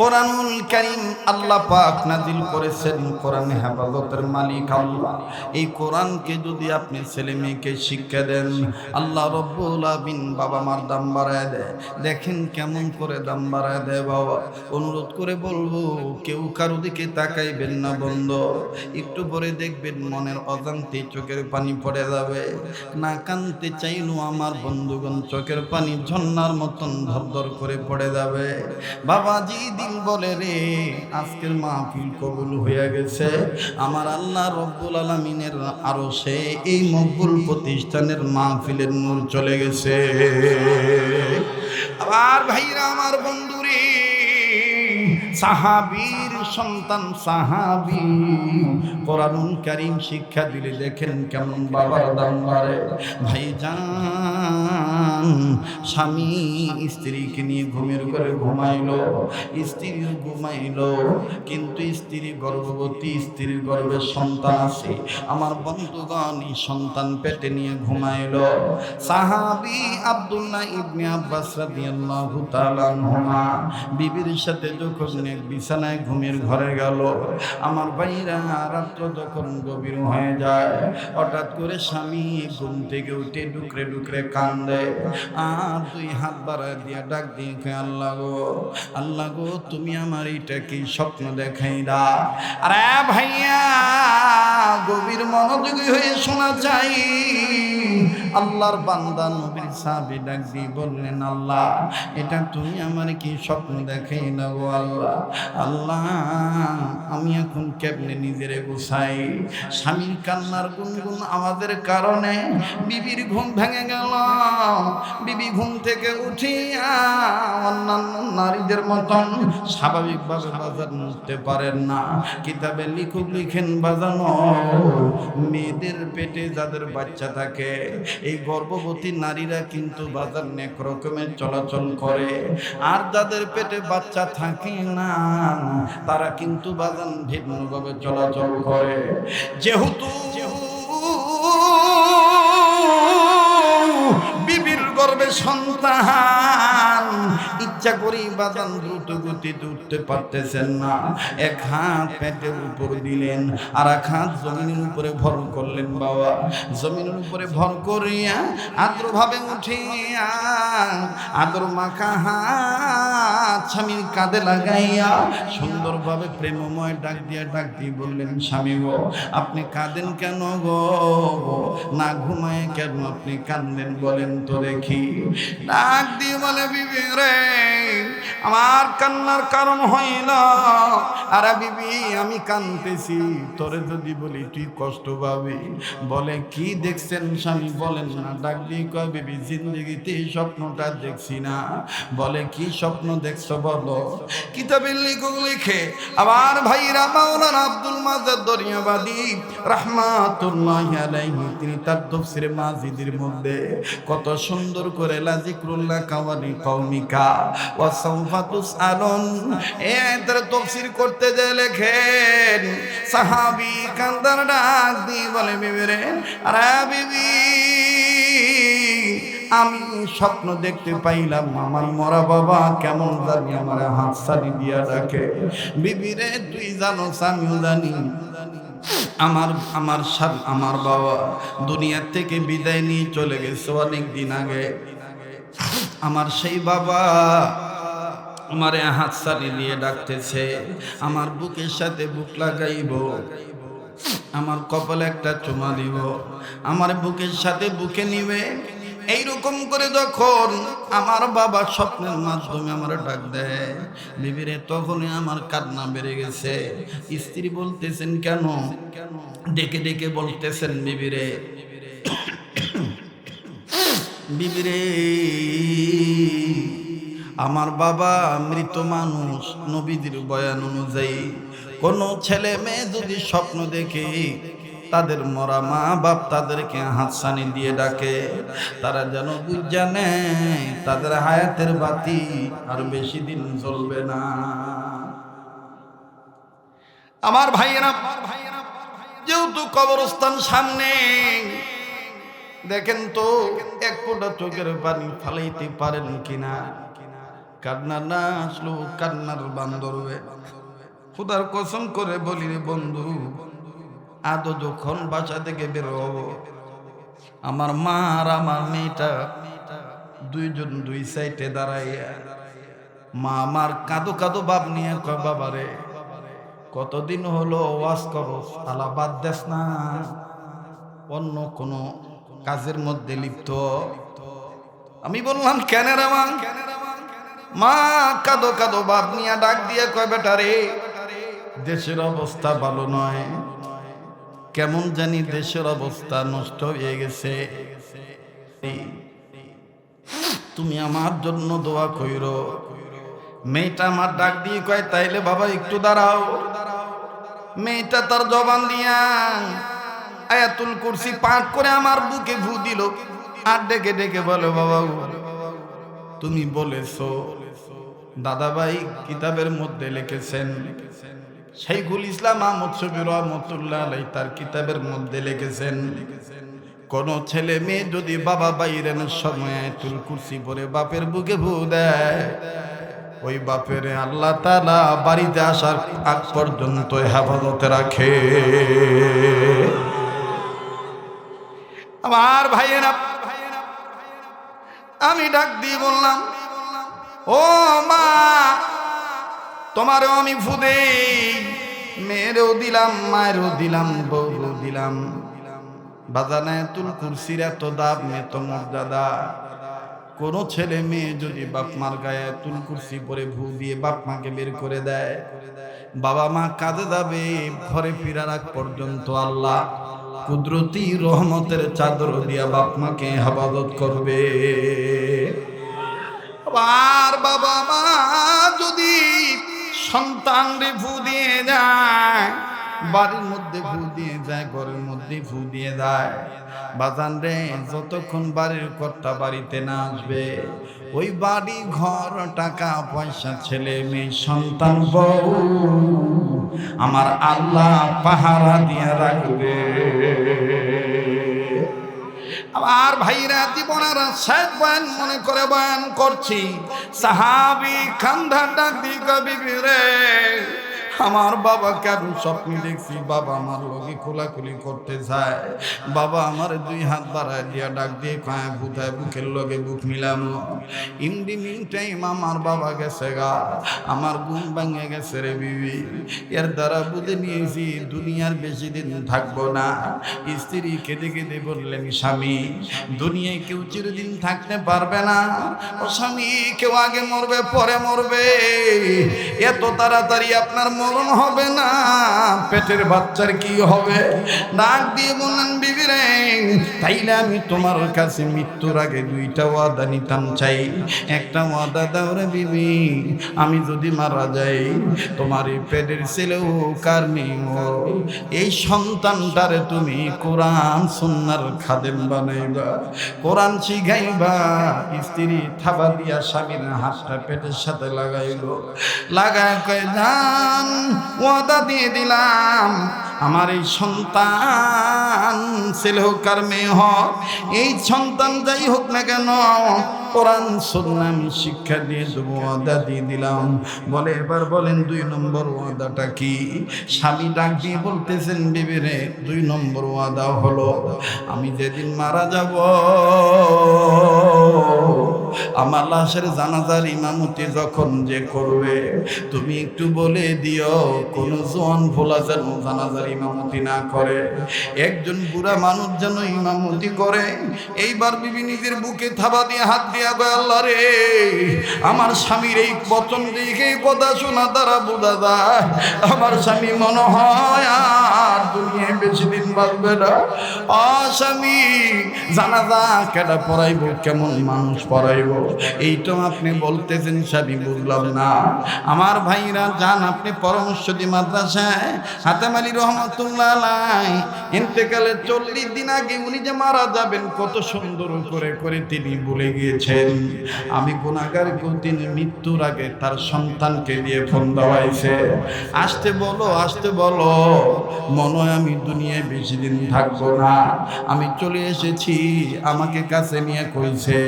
কোরআনুল কারীম আল্লাহ পাক নাজিল করেছেন। কোরআন হেফাজতের মালিক আল্লাহ। এই কোরআনকে যদি আপনি ছেলে মেয়েকে শিক্ষা দেন, আল্লাহ রব্বুল আমিন বাবা মার দাম বাড়ায় দেয়। দেখেন কেমন করে দাম বাড়ায় দেয় বাবা। অনুরোধ করে বলব, কেউ কারও দিকে তাকাইবেন না বন্ধ। একটু পরে দেখবেন মনের অজান্তে চোখের পানি পড়ে যাবে। না কানতে চাইলো আমার বন্ধুগণ চোখের পানি ঝর্ণার মতন ধরধর করে পড়ে যাবে। বাবাজি দিন বলে রে, আজকের মাহফিল কবুল হয়ে গেছে। আমার আল্লাহ রব্বুল আলমিনের আরও সে এই মকবুল প্রতিষ্ঠানের মাহফিলের নূর চলে গেছে। আবার ভাইরা, আমার বন্ধুরে, সাহাবীর সন্তান, সাহাবি কোরআনুল কারীম শিক্ষা দিলে দেখেন কেমন বাবার দাম বাড়ে। ভাইজান, স্বামী স্ত্রীকে নিয়ে ঘুমের ঘরে ঘুমাইলো। স্ত্রীও ঘুমাইলো, কিন্তু স্ত্রী গর্ভবতী, স্ত্রীর গর্ভে সন্তান আছে। আমার বন্ধুগণ সন্তান পেটে নিয়ে ঘুমাইলো। সাহাবি আব্দুল্লাহ ইবনে আব্বাস রাদিয়াল্লাহু তাআলা বিবির সাথে যখন এক বিছানায় ঘুমের ঘরে গেল, আমার ভাইরা রাত্র যখন গভীর হয়ে যায়, হঠাৎ করে স্বামী ঘুম থেকে উঠে ডুকরে ডুকরে কান্দে। আর তুই হাত বাড়ায় দিয়া ডাক দিয়ে খেয়ে আল্লাহ গো আল্লাহ গো, তুমি আমার এইটা কি স্বপ্ন দেখাই দা? আরে ভাইয়া, গভীর মনোযোগী হয়ে শোনা চাই। আল্লাহর বান্দা নবীর সাহাবী ডাক দিয়ে বললেন, আল্লাহ, এটা তুমি আমার কি স্বপ্ন দেখাই না গো আল্লাহ? আল্লাহ, আমি এখন কেমনে নিজেরে গুছাই? স্বামীর কান্নার গুনগুন আমাদের কারণে বিবির ঘুম ভেঙে গেল। বিবি ঘুম থেকে উঠিয়া অন্যান্য নারীদের মতন স্বাভাবিকভাবে বাজার উঠতে পারেন না। কিতাবে লিখুক, লিখেন বাজানো। মেয়েদের পেটে যাদের বাচ্চা থাকে এই গর্ভবতী নারীরা কিন্তু বাজার নেক রকমের চলাচল করে। আর যাদের পেটে বাচ্চা থাকে না, তারা কিন্তু বাজান ভিন্নভাবে চলাচল করে। যেহেতু বিবির গর্বে সন্তান ইচ্ছা করি বাদান দ্রুত গতিতে উঠতে পারতেছেন না। এক হাত পেটের উপর দিলেন, আর এক হাত জমিনের উপরে ভর করলেন, বাবা। জমিনের উপরে ভর করিয়া আদ্রভাবে উঠিয়া, আদর মাখা হাত স্বামীর কাঁধে লাগাইয়া সুন্দরভাবে প্রেমময় ডাক দিয়া ডাক দিয়ে বললেন, স্বামী গো, আপনি কাঁদেন কেন গো? না ঘুমায় কেন আপনি কান্দেন বলেন তো দেখি। ডাক দিয়ে বলে বিবি রে আমার কান্নার কারণ হইল, আরে বিবি, আমি কানতেছি তোরে যদি বলি, তুই কষ্ট পাবি। বলে, কি দেখছেন স্বামী? বলেন না। ডাক দিয়ে কয়, বিবি, জিন্দগিতে এই স্বপ্নটা দেখছি না। বলে, কি স্বপ্ন দেখছ বলো? কিতাবে লিখুক লিখে আবার ভাইরা মাওলানা আব্দুল মাজাদ দরিয়াবাদী রাহমাতুল্লাহ আলাইহি, তিনি তার তফসিরে মাজিদের মধ্যে কত সুন্দর করে লাজিকরুল্লাহ কাওয়ানি কৌমিকা ওয়া করতে যে লেখেন কান্দার ডাক বলে বিবি রে আরে বিবি, আমি স্বপ্ন দেখতে পাইলাম, আমার মরা বাবা কেমন জানি আমার হাত সারি দিয়া রাখে বিবিরে, তুই জানো, আমিও জানি, আমার আমার আমার বাবা দুনিয়ার থেকে বিদায় নিয়ে চলে গেছে অনেক দিন আগে। আমার সেই বাবা আমার হাত সারি দিয়ে ডাকতেছে, আমার বুকের সাথে বুক লাগাইব, আমার কপালে একটা চুমা দিব, আমার বুকের সাথে বুকে নিবে। এইরকম করে যখন আমার বাবা স্বপ্নের মাধ্যমে আমার ডাক দেয়, বিবিরে তখনই আমার কান্না বেড়ে গেছে। স্ত্রী বলতেছেন, কেন? ডেকে ডেকে বলতেছেন বিবিরে বিবিরে আমার বাবা মৃত মানুষ নবীদের বয়ান অনুযায়ী, কোনো ছেলে মেয়ে যদি স্বপ্ন দেখে, তাদের মরা মা বাপ তাদেরকে হাতসানি দিয়ে ডাকে। তারা যেন বুঝানে তাদের হায়াতের বাতি আর বেশি দিন চলবে না। আমার ভাইয়েরা, যেহেতু কবরস্থান সামনে দেখেন তো, এক ফোঁটা চোখের পানি ফালাইতে পারেন কিনা? কান্না না আসলো, কান্নার বান্দরবে। খুদার কসম করে বলি রে বন্ধু, আদৌ যখন বাসা থেকে বের হব, আমার মা আর আমার মেয়েটা দুইজন দুই সাইডে দাঁড়াইয়া, মা আমার কাঁদো কাঁদো বাপ নিয়ে কয় বাবারে কতদিন হলো ওয়াজ করো আলা বাদ দেস না। অন্য কোনো কাজের মধ্যে লিপ্ত। আমি বললাম, কেন রে মা? মা, কাঁদো কাঁদো, বাপ নিয়ে ডাক দিয়ে কয়, বেটা রে, দেশের অবস্থা ভালো নয়। কেমন জানি দেশের অবস্থা নষ্ট হয়ে গেছে। তুমি আমার জন্য দোয়া কইরো। মেয়েটা আমার ডাক দিয়ে কয়, তাইলে বাবা, একটু দাঁড়াও। মেয়েটা তার জবান দিয়া আয়াতুল কুরসি পাঠ করে আমার বুকে ভু দিল। আর ডেকে ডেকে বলো, বাবা তুমি বলেছ, দাদাভাই কিতাবের মধ্যে লিখেছেন। শাইখুল ইসলাম আহমদ শফির রহমতুল্লাহ আলাই তার কিতাবের মধ্যে লিখেছেন, কোন ছেলে মেয়ে যদি বাবা বাইরের সময় তুল কুর্সি পরে বাপের বুকে ভু দেয়, ওই বাপের আল্লাহ তালা বাড়িতে আসার আগ পর্যন্ত হেফাজতে রাখে। আমার ভাইয়েরা আমি ডাক দিয়ে বললাম, ও মা, তোমারও আমি ফুদে মেয়েরও দিলাম, মায়েরও দিলাম, বউরও দিলাম। বাজানায় তুল কুরসির এত দাব এত মর্যাদা। কোন ছেলে মেয়ে যদি বাপ মার গায়ে তুল কুরসি পরে ভু দিয়ে বাপ মাকে বের করে দেয়, বাবা মা কাঁদে যাবে, ঘরে ফিরার আগ পর্যন্ত আল্লাহ কুদরতি রহমতের চাদর দিয়া বাপ মাকে হেফাজত করবে। আর বাবা মা যদি সন্তান রে দিয়ে যায়, বাড়ির মধ্যে ভু দিয়ে যায়, ঘরের মধ্যে ভু দিয়ে যায় বাজান রে যতক্ষণ বাড়ির কর্তা বাড়িতে না আসবে, ওই বাড়ি ঘর, টাকা, পয়সা, ছেলে, মেয়ে, সন্তান, বউ আমার আল্লাহ পাহারা দিয়ে রাখবে। আর ভাইরা শেষ বয়ান মনে করে বয়ান করছি। সাহাবি খান্ধার ডাক দিকে রে। আমার বাবা কেন স্বপ্ন দেখছি? বাবা আমার লগে খোলাখুলি করতে যায়। বাবা আমার দুই হাত বাড়ায় দিয়া ডাক দিয়ে কয় বুধায় বুকের লগে বুক মিলাম। ইন্ডি মিন টাইম আমার বাবা গেছে গা। আমার ঘুম ভাঙে গেছে রে বিবি। এর দ্বারা বুঝে নিয়েছি, দুনিয়ার বেশি দিন থাকব না। স্ত্রী কেঁদে কেঁদে বললেন, স্বামী, দুনিয়ায় কেউ চিরদিন থাকতে পারবে না। ও স্বামী, কেউ আগে মরবে, পরে মরবে। এত তাড়াতাড়ি আপনার মরণ হবে না। পেটের বাচ্চার কি হবে? ডাক দিয়ে বললেন বিবি রে তাইলে আমি তোমার কাছে মৃত্যুর আগে দুইটা ওয়াদা নিতাম চাই। একটা ওয়াদা দাও রে বিবি আমি যদি মারা যাই তোমার এই পেটের ছেলে হোক আর মেয়ে হোক, এই সন্তানটারে তুমি কোরআন সুন্নার খাদেম বানাইবা কোরআন শিখাইবা স্ত্রী থাবা দিয়া স্বামীর হাতটা পেটের সাথে লাগাইল। লাগায় কয় যান ওয়াদা দিয়ে দিলাম। আমার এই সন্তান ছেলে হোক আর মেয়ে হোক, এই সন্তান যাই হোক না কেন কোরআন আমি শিক্ষা দিয়ে দেবো, ওয়াদা দিয়ে দিলাম। বলে এবার বলেন, দুই নম্বর ওয়াদাটা কি? স্বামী ডাক দিয়ে বলতেছেন বিবিরে দুই নম্বর ওয়াদা হলো, আমি যেদিন মারা যাব, আমার লাশের জানাজার ইমামতি যখন যে করবে, তুমি একটু বলে দিও, কোন জোয়ান ভোলা যেন জানাজার ইমামতি না করে। একজন বুড়া মানুষ যেন ইমামতি করে। এইবার বিবি নিজের বুকে থাবা দিয়ে হাত দিয়া আল্লাহ রে। আমার স্বামীর এই বচন দেখে কথা শোনা দ্বারা বোঝা যায়, আমার স্বামী মনে হয় আর দুনিয়ায় বেশি দিন বাঁচবে না। অ স্বামী, জানাজা কেডা পড়াইব, কেমন মানুষ পড়াইব? এই তো আপনি বলতেছেন স্বামী, বুঝলাম না। আমার ভাইরা যান, আপনি পরামর্শদি মাদ্রাসায়। হাতাম আলী রহমতুল্লাহ আলাই ইন্তেকালের চল্লিশ দিন আগে উনি যে মারা যাবেন, কত সুন্দর করে করে তিনি বলে গিয়েছেন। আমি গুণাগার তিনি মৃত্যুর আগে তার সন্তানকে দিয়ে ফোন দেওয়াইছে। আসতে বলো আসতে বলো, মনে হয় আমি দুনিয়ায় বেশি দিন থাকব না। আমি চলে এসেছি, আমাকে কাছে নিয়ে কইছে,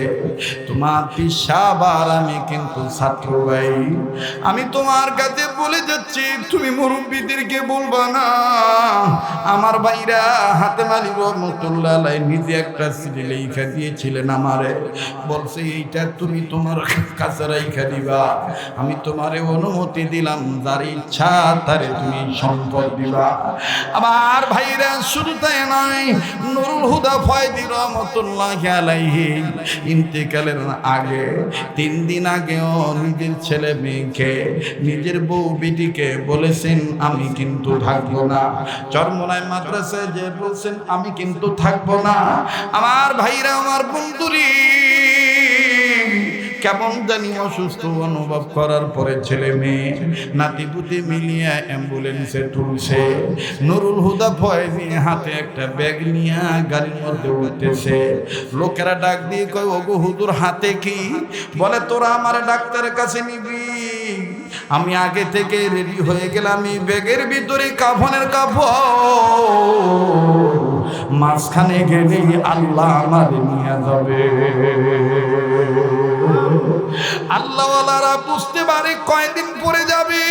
তোমার পিসাব আর আমি কিন্তু ছাত্র ভাই। আমি তোমার কাছে বলে যাচ্ছি, তুমি মুরব্বীদেরকে বলবা না। আমার ভাইরা হাতে মালি রহমতুল্লাহ নিজে একটা সিডি লেখা দিয়েছিলেন আমারে। বলছে এইটা তুমি তোমার কাছে রাইখা দিবা। আমি তোমারে অনুমতি দিলাম, যার ইচ্ছা তারে তুমি সম্পদ দিবা। আমার ভাইরা, শুধু তাই নয়, নুরুল হুদা ফয়দি রহমতুল্লাহ আলাইহি ইন্তেকালের আগে, তিন দিন আগেও নিজের ছেলে মেয়েকে, নিজের বউ বিটিকে বলেছেন, আমি কিন্তু থাকব না। চরমনায় মাদ্রাসায় যে বলছেন, আমি কিন্তু থাকব না। আমার ভাইরা, আমার বন্ধুরি কেমন জানি অসুস্থ অনুভব করার পরে ছেলে মেয়ে নাতিপুতি মিলিয়ে অ্যাম্বুলেন্সে তুলছে। নুরুল হুদা ফয়েজি হাতে একটা ব্যাগ নিয়ে গাড়ির মধ্যে উঠতেছে। লোকেরা ডাক দিয়ে কয়, ওগো হুদুর, হাতে কি? বলে, তোরা আমার ডাক্তারের কাছে নিবি। আমি আগে থেকে রেডি হয়ে গেলাম এই ব্যাগের ভিতরে কাফনের কাপড়। মাঝখানে গেলে আল্লাহ আমার নিয়ে যাবে। আল্লাহওয়ালারা বুঝতে পারে কয়দিন পরে যাবে।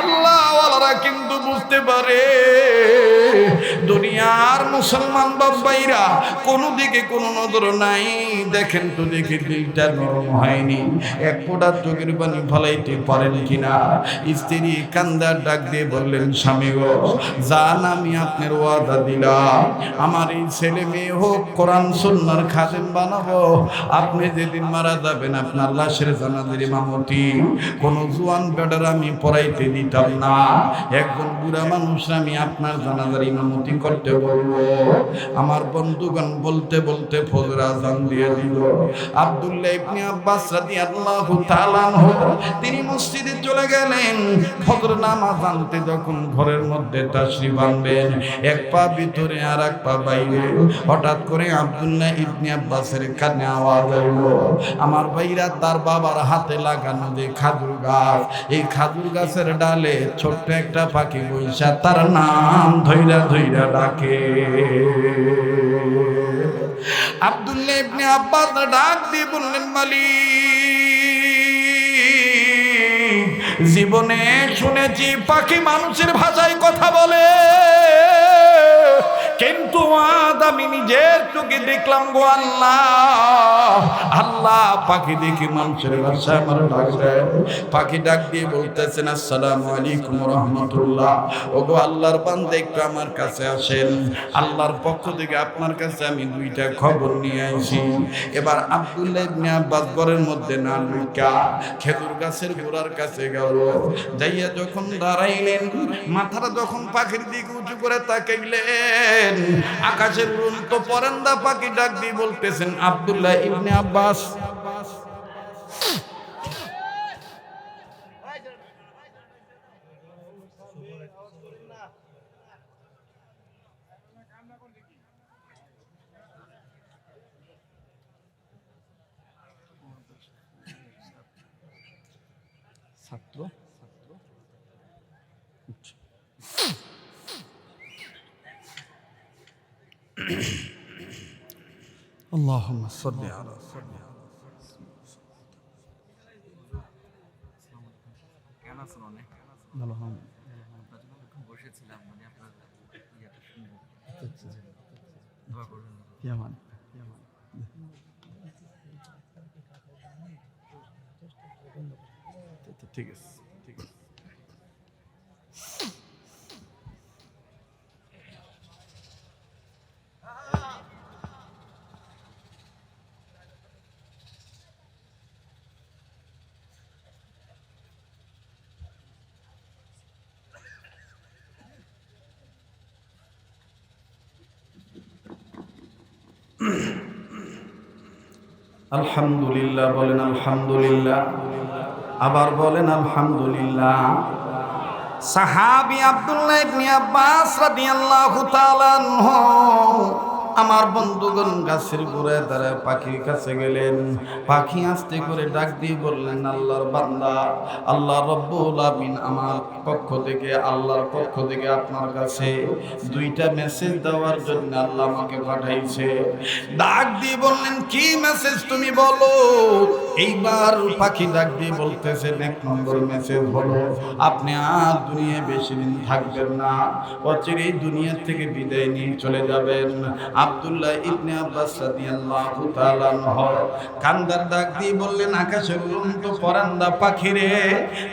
আল্লাহওয়ালারা কিন্তু বুঝতে পারে। দুনিয়ার মুসলমান বাবাইরা, কোনো দিকে কোনো নজর নাই। দেখেন তো দেখি দিলটা নরম হয়নি। এক ফোঁটা চোখের পানি ফলাইতে পারেন কিনা? স্ত্রী কান্দার ডাক দিয়ে বললেন, স্বামী গো যান আমি আপনার ওয়াদা দিলাম। আমার এই ছেলে মেয়ে হোক, কোরআন সন্ন্যার খাদেম বানাবো। আপনি যেদিন মারা যাবেন, আপনার লাশের জানাদের ইমামতি কোনো জুয়ান বেডার আমি পড়াইতে দিতাম না। একজন বুড়া মানুষ আমি আপনার জানাজার ইমামতি করতে বলব আমার বন্ধুগণ বলতে বলতে ফজর আজান দিয়ে দিল। আব্দুল্লাহ ইবনে আব্বাস রাদিয়াল্লাহু তাআলা তিনি মসজিদে চলে গেলেন। ফজর নামাজ আনতে যখন ঘরের মধ্যে তাশরিফ আনবেন, এক পা ভিতরে আর এক পা বাইরে। হঠাৎ করে আব্দুল্লাহ ইবনে আব্বাসের কানে আওয়াজ হইল আমার ভাইরা তার বাবার হাতে লাগানো যে খাজুর গাছ, এই খাজুর গাছের ডালে ছোট্ট একটা পাখি বৈশা তার নাম ধৈরা ধৈরা ডাকে। আব্দুল্লাহ আব্বাস ডাক দিয়ে বললেন জীবনে শুনেছি পাখি মানুষের ভাষায় কথা বলে। কিন্তু আজ আমি নিজের চোখে দেখলাম গো আল্লাহ আল্লাহ পাখি দেখি মানুষের ভাষায় আমার ডাক দেয়। পাখি ডাক দিয়ে বলতেছেন, আসসালামু আলাইকুম রহমতুল্লাহ। ও গো আল্লাহর বান্দে একটু আমার কাছে আসেন। আল্লাহর পক্ষ থেকে আপনার কাছে আমি দুইটা খবর নিয়ে আইছি এবার আব্দুল্লাহ ইবনে আব্বাস ঘরের মধ্যে না ঢুকা খেজুর গাছের গোড়ার কাছে গেল। যাইয়া যখন দাঁড়াইলেন, মাথাটা যখন পাখির দিকে উঁচু করে তাকাইলেন, আকাশের উড়ন্ত পরেন্দা পাখি ডাক দিয়ে বলতেছেন, আব্দুল্লাহ ইবনে আব্বাস اللهم صل على سيدنا আলহামদুলিল্লাহ বলেন আলহামদুলিল্লাহ। আবার বলেন আলহামদুলিল্লাহ। সাহাবি আব্দুল্লাহ ইবনে আব্বাস রাদিয়াল্লাহু তাআলা আমার বন্ধুগণ গাছের গোড়ায় তারা পাখির কাছে গেলেন। পাখি আস্তে করে ডাক দিয়ে বললেন, আল্লাহর বান্দা, আল্লাহ রব্বুল আমিন আমার পক্ষ থেকে, আল্লাহর পক্ষ থেকে আপনার কাছে দুইটা মেসেজ দেওয়ার জন্য আল্লাহ আমাকে পাঠাইছে। ডাক দিয়ে বললেন, কি মেসেজ তুমি বলো? এইবার পাখি ডাক দিয়ে বলতেছেন এক নম্বর মেসেজ হলো, আপনি আর দুনিয়ায় বেশি দিন থাকবেন না। অচিরেই দুনিয়া থেকে বিদায় নিয়ে চলে যাবেন। আব্দুল্লাহ ইবনে আব্বাস রাদিয়াল্লাহু তাআলা কান্দার ডাক দিয়ে বললেন উড়ন্ত পরান্দা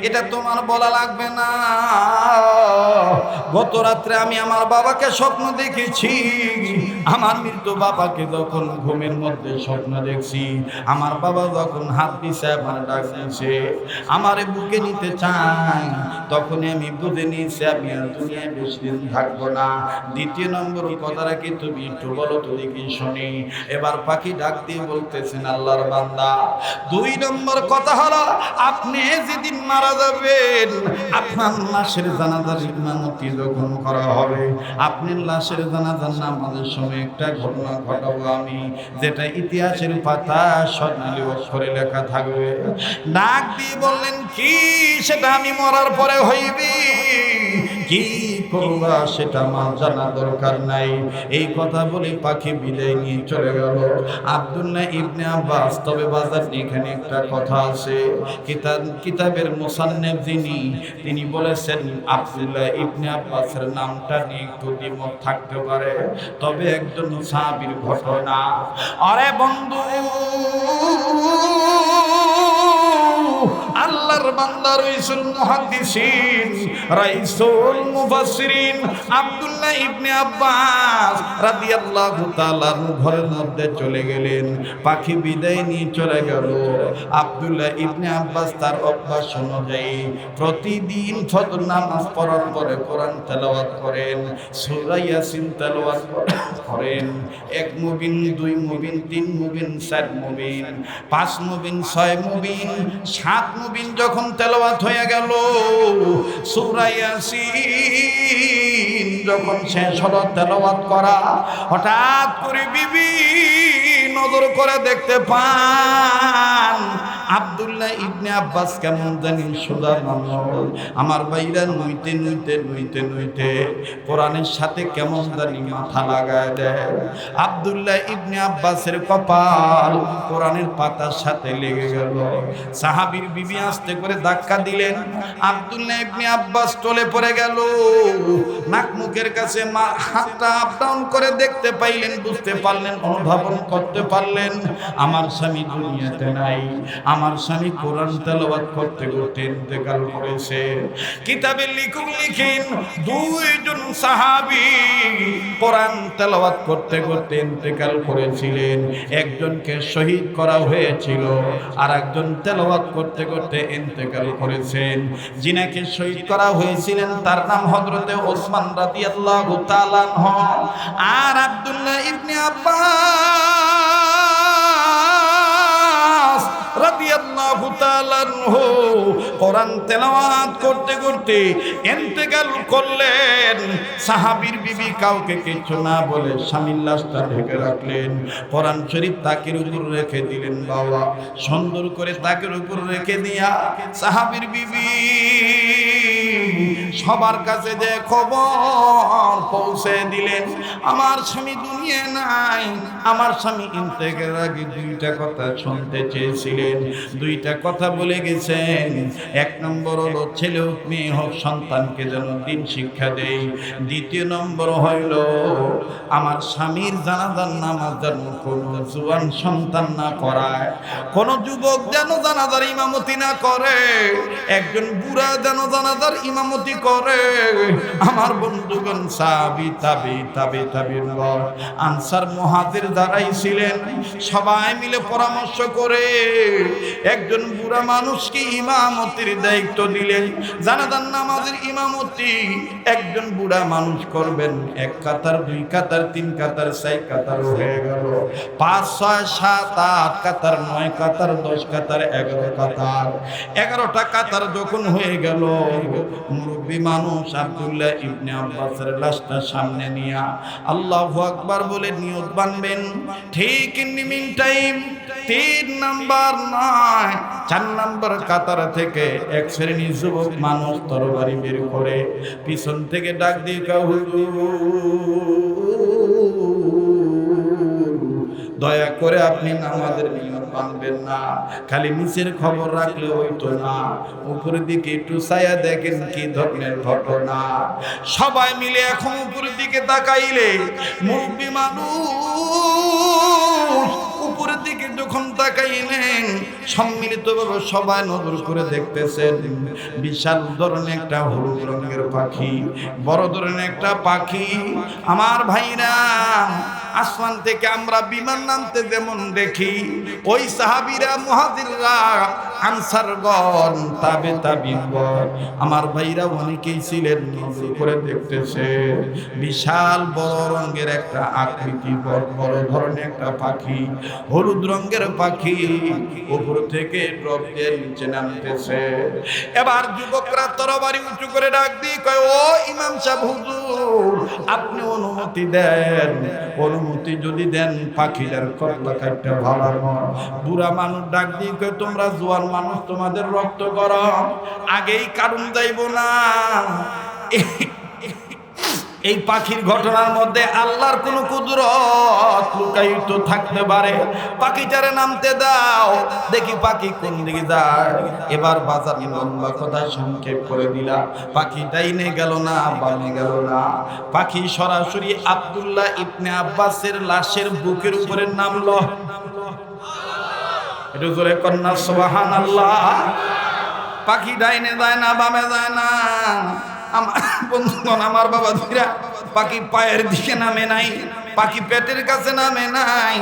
এটা তোমার বলা লাগবে না। গত আমি আমার বাবাকে স্বপ্ন দেখেছি। আমার মৃত্যু বাবাকে যখন ঘুমের মধ্যে স্বপ্ন দেখছি, আমার বাবা যখন হাত দিছে, আমার ডাক দিছে, আমারে বুকে নিতে চাই তখন আমি বুঝে নিয়েছি, আমি আর দুনিয়ায় বেশি দিন থাকব না। দ্বিতীয় নম্বর কথাটা কি, তুমি একটু বলো তো দেখি শুনি? এবার পাখি ডাক দিয়ে বলতেছেন, আল্লাহর বান্দা, দুই নম্বর কথা হলো, আপনি যেদিন মারা যাবেন, আপনার লাশের জানাজার ইমামতি যখন করা হবে আপনার লাশের জানাজার নামাজের সময় একটা ঘটনা ঘটাবো আমি, যেটা ইতিহাসের পাতা স্বর্ণালী অক্ষরে লেখা থাকবে। ডাক দিয়ে বললেন, কি? সেটা আমি মরার পরে হইবি? কি করবা সেটা আমার জানা দরকার নাই। এই কথা বলে পাখি বিদায় নিয়ে চলে গেল। আব্দুল্লাহ ইবনে আব্বাস, তবে বাজার এখানে একটা কথা আছে। কিতাব, কিতাবের মুসান্নেব যিনি, তিনি বলেছেন, আব্দুল্লাহ ইবনে আব্বাসের নামটা নিয়ে একটু দ্বিমত থাকতে পারে, তবে একজন সাহাবীর ঘটনা। আরে বন্ধু! আল্লাহর বান্দা রাইসুল মুহাদ্দিসিন, রাইসুল মুফাসসিরিন আব্দুল্লাহ ইবনে আব্বাস রাদিয়াল্লাহু তাআলা ঘরের মধ্যে চলে গেলেন। পাখি বিদায় নিয়ে চলে গেল। আব্দুল্লাহ ইবনে আব্বাস তার অভ্যাস অনুযায়ী প্রতিদিন ফজর নামাজ পড়ার পরে কোরআন তেলাওয়াত করেন, সূরা ইয়াসিন তেলাওয়াত করেন, এক মুবিন, দুই মুবিন, তিন মুবিন, চার মুবিন, পাঁচ মুবিন, ছয় মুবিন, সাত মুবিন যখন তেলাওয়াত হয়ে গেল, সূরা ইয়াসিন যখন শেষ হলো তেলাওয়াত করা, হঠাৎ করে বিবি নজর করে দেখতে পান আব্দুল্লাহ ইবনে আব্বাস কেমন জানি সুদা মামল আমার বাইরা নইতে নইতে নইতে নইতে কোরআনের সাথে কেমন জানি মাথা লাগায় দেয়। আব্দুল্লাহ ইবনে আব্বাসের কপাল কোরআনের পাতার সাথে লেগে গেল। সাহাবীর বিবি আস্তে করে ধাক্কা দিলেন। আব্দুল্লাহ ইবনে আব্বাস টলে পড়ে গেল। নাক মুখের কাছে মা হাতটা আপ ডাউন করে দেখতে পাইলেন, বুঝতে পারলেন, অনুধাবন করতে পারলেন। আমার স্বামী দুনিয়াতে নাই। আমার স্বামী কোরআন তেলাওয়াত করতে করতে ইন্তেকাল করেছে। কিতাবে লিখুক লিখিন দুইজন সাহাবী কোরআন তেলাওয়াত করতে করতে ইন্তেকাল করেছিলেন। একজনকে শহীদ করা হয়েছিল আর একজন তেলাওয়াত করতে করতে ইন্তেকাল করেছেন। যিনাকে শহীদ করা হয়েছিলেন, তার নাম হযরতে ওসমান রাদিয়াল্লাহু তাআলা আর আব্দুল্লাহ ইবনে আব্বাস রাদিয়াল্লাহু তাআলা কোরআন তেলাওয়াত করতে করতে ইন্তেকাল করলেন। সাহাবীর বিবি কাউকে কিছু না বলে স্বামীর লাশটা ঢেকে রাখলেন। কোরআন শরীফ তাকের উপর রেখে দিলেন বাবা। সুন্দর করে তাকের উপর রেখে দিয়া সাহাবীর বিবি সবার কাছে যে খবর পৌঁছে দিলেন আমার স্বামী দুনিয়া নাই, আমার স্বামী ইন্তেকের আগে দুইটা কথা শুনতে চেয়েছিলেন। দুইটা কথা বলে গেছেন, এক নম্বর হলো ছেলে হোক, মেয়ে হোক, সন্তানকে যেন দিন শিক্ষা দেই। দ্বিতীয় নম্বর হইল, আমার স্বামীর জানাজার নামাজ যেন কোনো জুয়ান সন্তান না করায়, কোন যুবক যেন জানাজার ইমামতি না করে, একজন বুড়া যেন জানাজার ইমামতি করে। আমার বন্ধুগণ সাবি, তাবি তাবি তাবি আনসার মহাদের দ্বারাই ছিলেন। সবাই মিলে পরামর্শ করে একজন বুড়া মানুষকে ইমামতির দায়িত্ব দিলেন। জানাদান নামাজের ইমামতি একজন বুড়া মানুষ করবেন। এক কাতার, দুই কাতার, তিন কাতার, চার কাতার হয়ে গেল। পাঁচ, ছয়, সাত, আট কাতার, নয় কাতার, দশ কাতার, এগারো কাতার। এগারোটা কাতার যখন হয়ে গেল, মুরব্বী মানুষ আব্দুল্লাহ ইবনে আব্বাসের লাশটা সামনে নিয়া আল্লাহ আকবার বলে নিয়ত বানবেন। ঠিক ইন টাইম তিন নাম্বার নয়, চার নাম্বার কাতার থেকে এক শ্রেণি যুবক মানুষ তরবারি বের করে, পিছন থেকে ডাক দিয়ে দয়া করে আপনি নামাজের নিয়ম মানবেন না। খালি নিচের খবর রাখলে হইতো না। উপরের দিকে একটু ছায়া দেখেন কি ধরনের ঘটনা। সবাই মিলে এখন উপরের দিকে তাকাইলে মুরব্বী মানুষ উপরের দিকে যখন তাকাইলেন, সম্মিলিতভাবে সবাই নজর করে দেখতেছেন, বিশাল ধরনের একটা হলুদ রঙের পাখি, বড় ধরনের একটা পাখি। আমার ভাইরা আসমান থেকে আমরা বিমান নামতে যেমন দেখি, ওই সাহাবিরা মহাদিররা আনসারগণ তাবে তাবিনগণ আমার ভাইরা অনেকেই ছিলেন, নজর করে দেখতেছে বিশাল বড় রঙের একটা আকৃতি, বড় বড় ধরনের একটা পাখি, হলুদ রঙের পাখি, উপর থেকে ড্রপ দিয়ে নিচে নামতেছে। এবার যুবকরা তরবারি উঁচু করে ডাক দিয়ে কয়, ও ইমাম সাহেব, হুজুর, আপনি অনুমতি দেন, অনুমতি যদি দেন পাখিটার কতলা কাটতে ভালো। মন বুড়া মানুষ ডাক দিয়ে তোমরা জোয়ার মানুষ, তোমাদের রক্ত গরম, আগেই কারণ যাইব না। এই পাখির ঘটনার মধ্যে আল্লাহর কোন কুদরত লুকায়িত থাকতে পারে। পাখিটারে নামতে দাও। দেখি পাখি কোন দিকে যায়। এবার বাজার লম্বা কথা সংক্ষেপ করে দিলা পাখিটাই নে গেল না বানে গেল না। পাখি সরাসরি আবদুল্লাহ ইবনে আব্বাসের লাশের বুকের উপরে নামলো। এটা জোরে কন্যা সোহান আল্লাহ পাখি ডাইনে যায় না, বামে যায় না। আমার বন্ধুগণ, আমার বাবা ধীরা পাখি পায়ের দিকে নামে নাই, পাখি পেটের কাছে নামে নাই,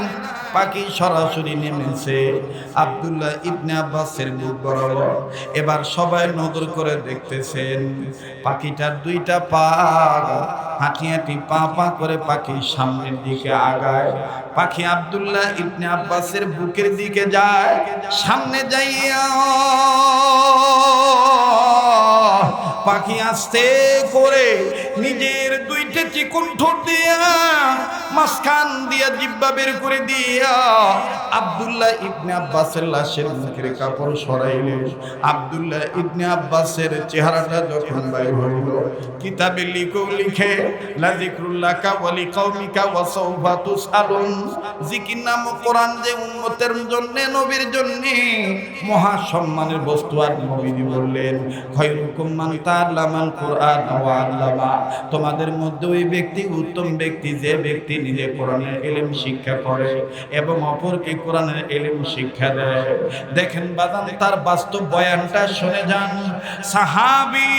পাখি সরাসরি নেমেছে। আব্দুল্লাহ ইবনে আব্বাসের বুক বরাবর এবার সবাই নজর করে দেখতেছেন, পাখিটার দুইটা পা হাঁটি হাঁটি পা পা করে পাখি সামনের দিকে আগায়। পাখি আব্দুল্লাহ ইবনে আব্বাসের বুকের দিকে যায়, সামনে যাইয়া পাখি আসতে করে নিজের দুইটা চিকুন ঠোঁট দিয়া মাঝখান দিয়া জিব্বা বের করে দিয়া আব্দুল্লাহ ইবনে আব্বাসের লাশের মুখের কাপড় সরাইলে। আব্দুল্লাহ ইবনে আব্বাসের চেহারাটা যখন বাইর হইল, কিতাবে লিখো লিখে লাজিক্রুল্লাহ ওয়ালি কওমিকা ওয়া সাউফা তুসালুন জিকির নাম কোরআন যে উম্মতের জন্য, নবীর জন্য, মহা সম্মানের বস্তু আর নবী বললেন খয়রুকুম মান তাআল্লামাল কোরআন ওয়া আল্লামা। তোমাদের মধ্যে ওই ব্যক্তি, উত্তম ব্যক্তি, যে ব্যক্তি নিজে কোরআনের এলেম শিক্ষা করে এবং অপরকে কোরআনের এলেম শিক্ষা দেয়। দেখেন বাদান, তার বাস্তব বয়ানটা শুনে যান। সাহাবি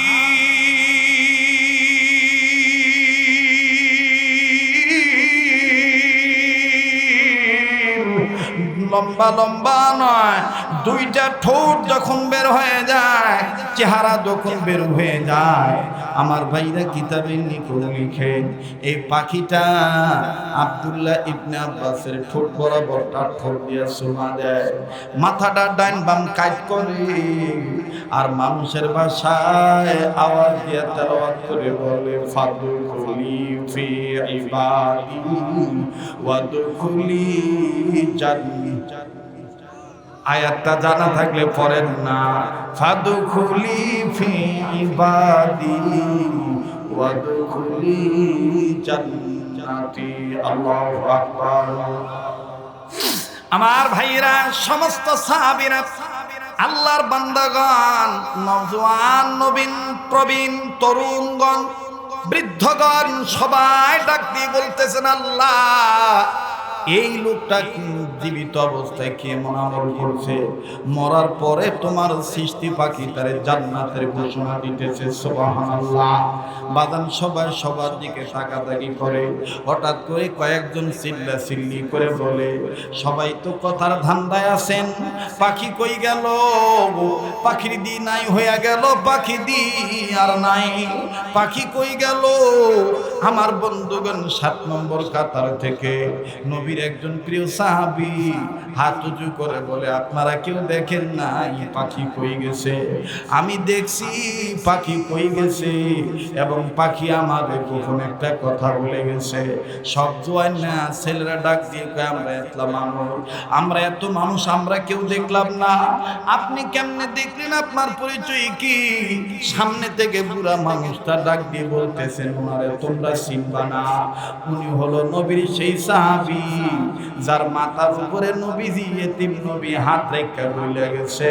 লম্বা লম্বা নয়, দুইটা ঠোঁট যখন বের হয়ে যায়, চেহারা যখন বের হয়ে যায় আমার ভাইরা কিতাবের নিকট লিখে এই পাখিটা আব্দুল্লাহ ইবনে আব্বাসের ঠোঁট বরাবর তার ঠোঁট দিয়ে সুমা দেয়। মাথাটা ডাইন বাম কাজ করে আর মানুষের ভাষায় আওয়াজ দিয়ে তেলাওয়াত করে বলে, ফাদুখুলি ফি ইবাদি ওয়াদখুলি জান্নাতি। আয়াতটা জানা থাকলে পড়েন না। ফাদুখুলি ফি ইবাদি ওয়াদখুলি জান্নাতি, আল্লাহু আকবার। আমার ভাইরা, সমস্ত সাহাবীরা, আল্লাহর বান্দাগণ, নওজোয়ান নবীন, প্রবীণ, তরুণগণ, বৃদ্ধগণ, সবাই ডাক দিয়ে বলতেছেন, আল্লাহ, এই লোকটা জীবিত অবস্থায় কি এমন আমল করছে? মরার পরে তোমার সৃষ্টি পাখি তার জান্নাতের ঘোষণা দিতেছে বাদান সবাই সবার দিকে তাকাতাকি করে। হঠাৎ করে কয়েকজন চিল্লা চিল্লি করে বলে, সবাই তো কথার ধান্দায় আছেন। পাখি কই গেল? পাখির দি নাই হইয়া গেল, পাখি দি আর নাই। পাখি কই গেল? আমার বন্ধুগণ সাত নম্বর কাতার থেকে। নবীর একজন প্রিয় সাহাবি হাত উঁচু করে বলে, আপনারা কেউ দেখেন পাখি কই গেছে? আমি দেখছি, পাখি কই গেছে? এবং পাখি আমাদের কখন একটা কথা বলে গেছে। না, ছেলেরা ডাক দিয়ে আমরা এত মানুষ, আমরা এত মানুষ, আমরা কেউ দেখলাম না। আপনি কেমনে দেখলেন? আপনার পরিচয় কি? সামনে থেকে বুড়া মানুষটা ডাক দিয়ে বলতেছেন, ওনারে তোমরা চিনবা না। উনি হলো নবীর সেই সাহাবি, যার মাথার উপরে নবীজি, এতিম নবী, হাত রেখা রইলে গেছে।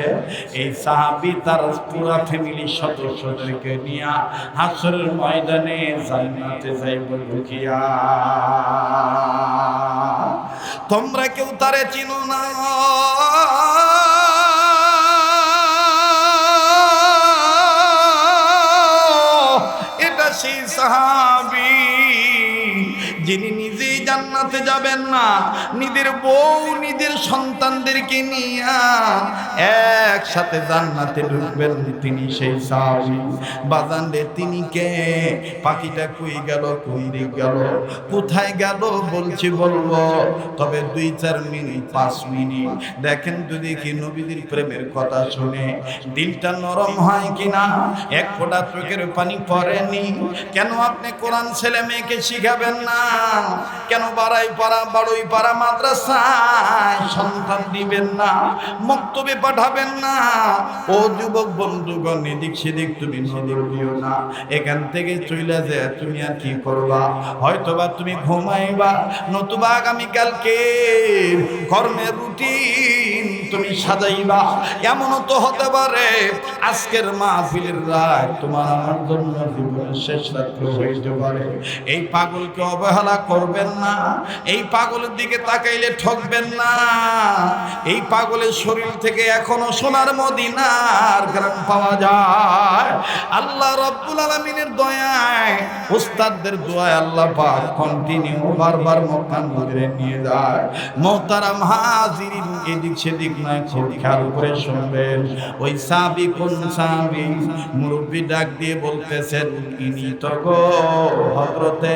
এই সাহাবি তার পুরা ফ্যামিলির সদস্যদেরকে নিয়ে হাসরের ময়দানে জান্নাতে যাইব ঢুকিয়া। তোমরা কেউ তারে চিনো না? এটা সেই সাহাবি যিনি জান্নাতে যাবেন না। নিজের বউ, নিজের সন্তানদেরকে নিয়ে একসাথে জান্নাতে ঢুকবেন তিনি সেই সাহাবি। বাজান রে, তিনি কে? পাখিটা কই গেল, কোন দিক গেল? কোথায় গেল বলছি বলব। তবে দুই, চার মিনিট, পাঁচ মিনিট। দেখেন যদি কি নবীদের প্রেমের কথা শুনে। দিলটা নরম হয় কিনা? এক ফোঁটা চোখের পানি পড়েনি। কেন আপনি কোরআন ছেলে মেয়েকে শিখাবেন না? কেন বাড়াই পাড়া বাড়ই পাড়া, মাদ্রাসায় সন্তান দিবেন না, মক্তবে পাঠাবেন না। ও যুবক, বন্ধুগণ, এদিক সেদিক তুমি নজর দিও না। এখান থেকে চলে যায়, তুমি আর কি করবা? হয়তোবা তুমি ঘুমাইবা, নতুবা আগামীকালকে কর্মের রুটিন তুমি সাজাইবা। এমনও তো হতে পারে, আজকের মাহফিলের রায় তোমার আমার জন্য জীবনের শেষ রাত্র হইতে পারে। এই পাগলকে অবহেলা করবেন না। এই পাগলের দিকে তাকাইলে ঠকবেন না। এই পাগলের শরীর থেকে এখনও সোনার মদিনার গ্রাম পাওয়া যায়। আল্লাহ রব্বুল আলমিনের দয়ায়, উস্তাদদের দোয়ায় আল্লাহ পাক কন্টিনিউ বারবার মক্কা মন্দিরে নিয়ে যায়। মোহতারাম হাজিরিন এদিক সেদিক নয় খুব খেয়াল করে শুনবেন। ওই সাবি কোন সাবি মুরব্বী ডাক দিয়ে বলতেছেন, ইনি তো গো হজরতে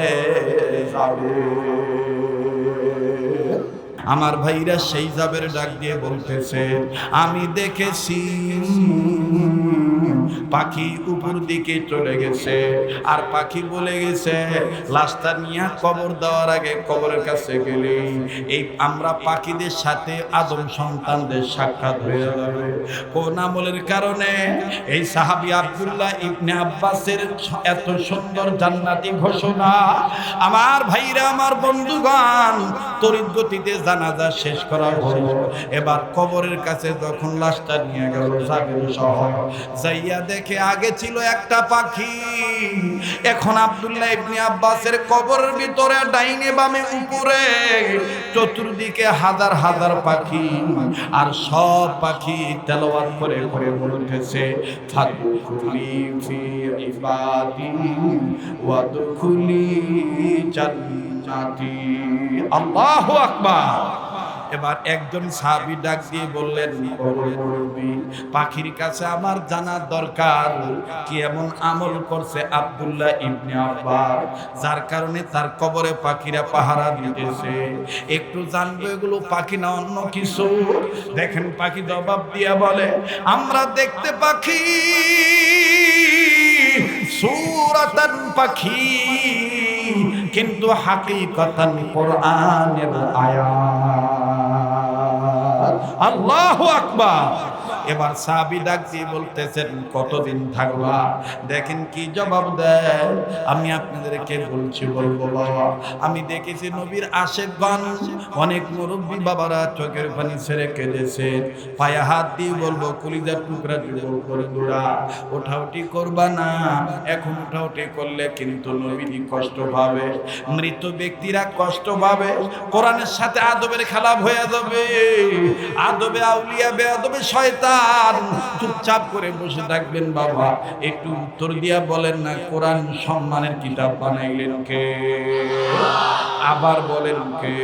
আমার ভাইরা সেই জাবের ডাক দিয়ে বলতেছে আমি দেখেছি পাখি উপর দিকে চলে গেছে। আর পাখি বলে গেছে লাশটা নিয়ে কবর দেওয়ার আগে কবরের কাছে গেলে। এই আমরা পাখিদের সাথে আদম সন্তানদের সাক্ষাৎ হয়ে যাবে। কোন আমলের কারণে এই সাহাবি আব্দুল্লাহ ইবনে আব্বাসের এত সুন্দর জান্নাতি ঘোষণা, আমার ভাইরা, আমার বন্ধুগণ, তড়িৎ গতিতে জানাজা শেষ করা হলো। এবার কবরের কাছে যখন লাশটা নিয়ে গেল জাবির সহ যাইয়া দেখে আগে ছিল একটা পাখি। এখন আব্দুল্লাহ ইবনে আব্বাসের কবরের ভিতরে ডাইনে বামে উপরে। চতুর্দিকে হাজার হাজার পাখি আর সব পাখি তেলাওয়াত করে করে বলতেছে ফাদখুলি ফি ইবাদি ওয়াদখুলি জান্নাতি। আল্লাহু আকবার। এবার একজন সাহাবি ডাক দিয়ে বললেন পাখির কাছে আমার জানার দরকার। কি এমন আমল করছে আবদুল্লাহ ইবনে আব্বাস, যার কারণে তার কবরে পাখিরা পাহারা দিতেছে? একটু জানব এগুলো পাখি না অন্য কিছু? দেখেন পাখি জবাব দিয়া বলে, আমরা দেখতে পাখি, সুরাতান পাখি। কিন্তু হাকিকতান কোরআনের আয়াত। আল্লাহু আকবার। এবার সাহাবি ডাক দিয়ে বলতেছেন, কতদিন থাকবা? দেখেন কি জবাব দেয়। আমি আপনাদেরকে বলছি, বলব, বাবা, আমি দেখেছি নবীর আশেকগণ অনেক মুরব্বী বাবারা চোখের পানি ছেড়ে কেঁদেছে। পায়ে হাত দিয়ে বলব, কলিজার টুকরা যুবক করে দৌড়া। ওঠাউটি করবা না। এখন ওঠাউটি করলে কিন্তু নবীজি কষ্ট পাবে। মৃত ব্যক্তিরা কষ্ট পাবে। কোরআনের সাথে আদবের খেলাপ হয়ে যাবে। আদবে আউলিয়া, বেআদবে শয়তান চুপচাপ করে বসে থাকবেন বাবা। একটু উত্তর দিয়া বলেন না, কোরআন সম্মানের কিতাব বানাইলেন কে? আবার বলেন কে?